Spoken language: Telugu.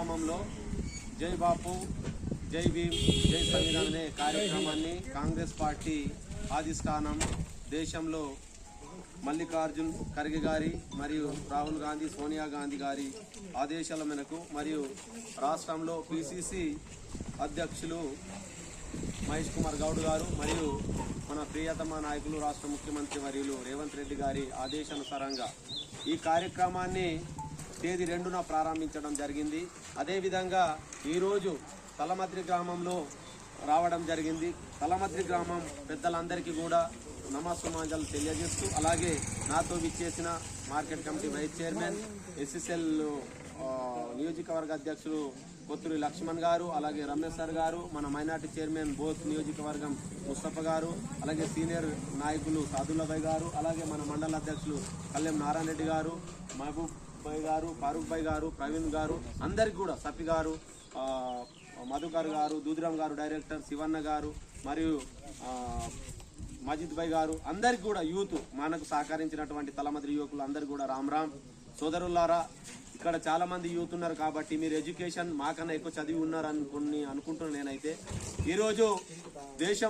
గ్రామంలో జై బాపు జై భీమ్ జై సంవిధాన్ అనే కార్యక్రమాన్ని కాంగ్రెస్ పార్టీ ఆధిష్టానం దేశంలో మల్లికార్జున్ ఖర్గే గారి మరియు రాహుల్ గాంధీ సోనియా గాంధీ గారి ఆదేశాల మేరకు మరియు రాష్ట్రంలో పిసిసి అధ్యక్షులు మహేష్ కుమార్ గౌడ్ గారు మరియు మన ప్రియతమ నాయకులు రాష్ట్ర ముఖ్యమంత్రి వర్యులు రేవంత్ రెడ్డి గారి ఆదేశానుసారంగా ఈ కార్యక్రమాన్ని తేదీ రెండున ప్రారంభించడం జరిగింది. అదేవిధంగా ఈరోజు తలమద్రి గ్రామంలో రావడం జరిగింది. తలమద్రి గ్రామం పెద్దలందరికీ కూడా నమస్సుమాజాలు తెలియజేస్తూ అలాగే నాతో విచ్చేసిన market committee vice chairman SSL నియోజకవర్గ అధ్యక్షులు కొత్తూరి లక్ష్మణ్ గారు అలాగే రమేష్ సార్ గారు మన మైనార్టీ చైర్మన్ బోత్ నియోజకవర్గం ముస్తఫా గారు అలాగే సీనియర్ నాయకులు సాదుల్లాబాయ్ గారు అలాగే మన మండల అధ్యక్షులు కళ్యాణ్ నారాయణ రెడ్డి గారు మహబూబ్ భాయ్ గారు ఫారూక్ భాయ్ గారు ప్రవీణ్ గారు అందరికి కూడా సఫి గారు మధుకర్ గారు దూదిరామ్ గారు డైరెక్టర్ శివన్న గారు మరియు మజిద్ భాయ్ గారు అందరికి కూడా యూత్ మనకు సహకరించినటువంటి తలమద్రి యువకులు అందరు కూడా రామ్ రామ్. సోదరులారా ఇక్కడ చాలా మంది యూత్ ఉన్నారు కాబట్టి మీరు ఎడ్యుకేషన్ మాకన్నా ఎక్కువ చదివి ఉన్నారు అనుకుని అనుకుంటున్నాను నేనైతే. ఈరోజు దేశం